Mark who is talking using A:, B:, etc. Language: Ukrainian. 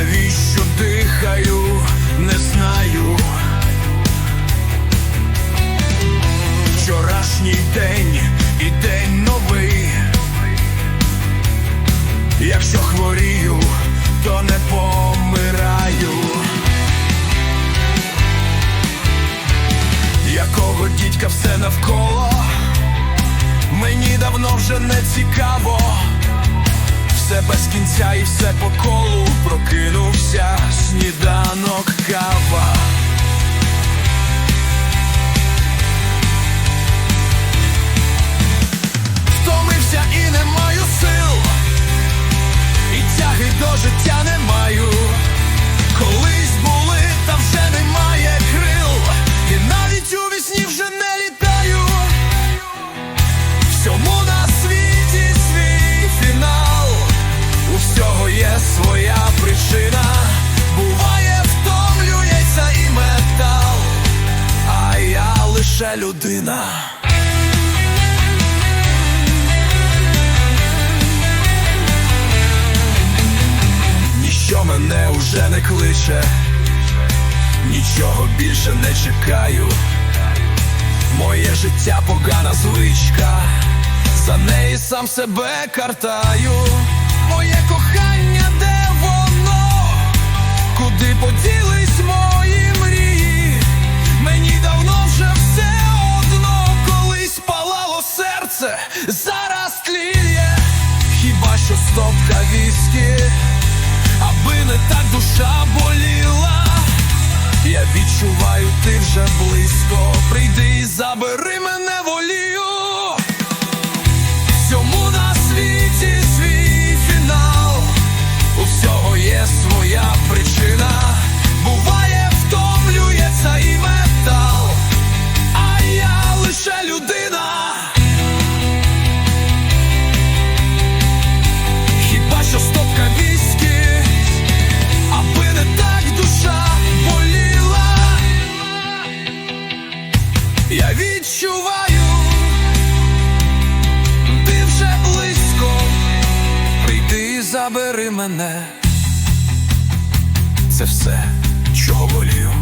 A: Навіщо дихаю, не знаю. Вчорашній день і день новий. Якщо хворію, то не помираю. Якого дідька все навколо, мені давно вже не цікаво. Все без кінця і все по колу прокинувся сніданок кава. Людина. Ніщо мене уже не кличе, нічого більше не чекаю. Моє життя погана звичка, за неї сам себе картаю. Моє кохання, зараз тліє, хіба що стопка віскі, аби не так душа боліла. Я відчуваю, ти вже близько. Прийди і забери мене. Це все, чого волію.